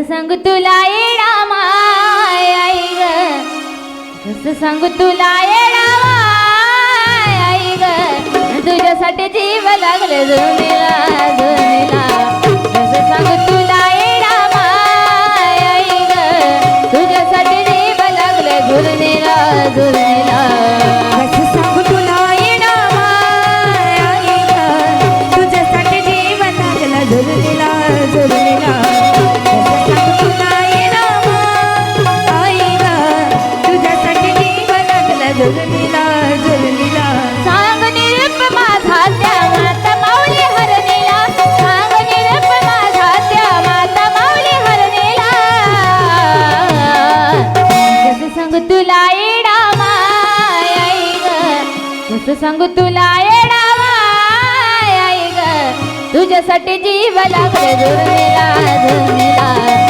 कसं सांगू तुला येडा माय आई ग? कसं सांगू तुला येडा माय आई ग? तुझ्यासाठी जीव लागले जुनीला जुनीला कसं सांगू तू कसं संग तुला येडावा तुझ्यासाठी जीव लागले दुर्मिला दुर्मिला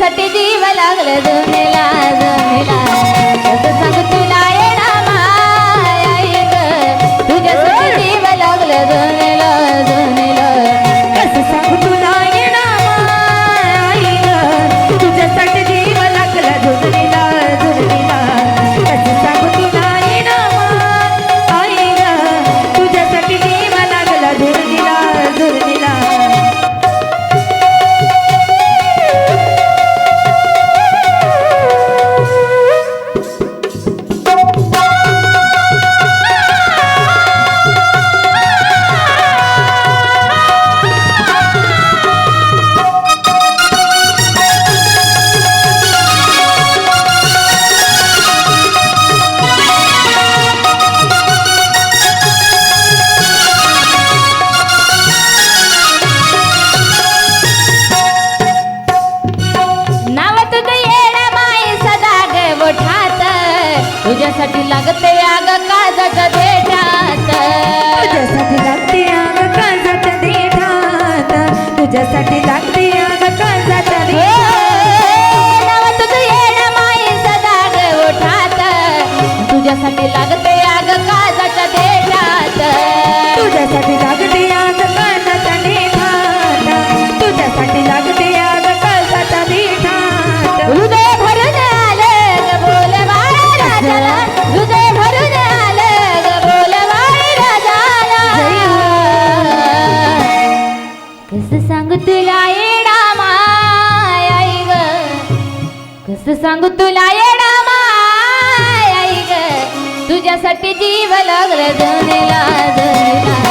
सटी जीव लागलं जुनेला तुझ्यासाठी लागते अग काळजाचा तुझ्यासाठी लाग तुझ्यासाठी जीव लागला जनेला जनेला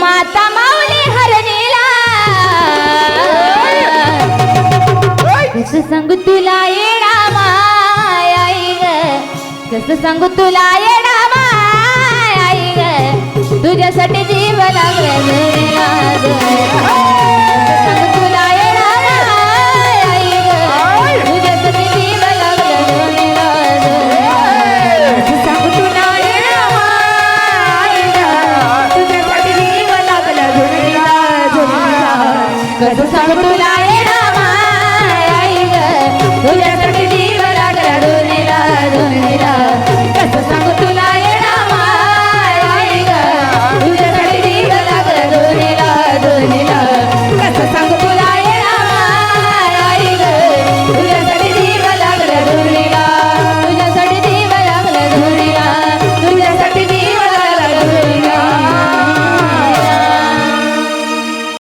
माता माऊली हरणीला. कस सांगू तुला येडा माया कस सांगू तुला येडा माया तुझ्यासाठी जीवन अग्रज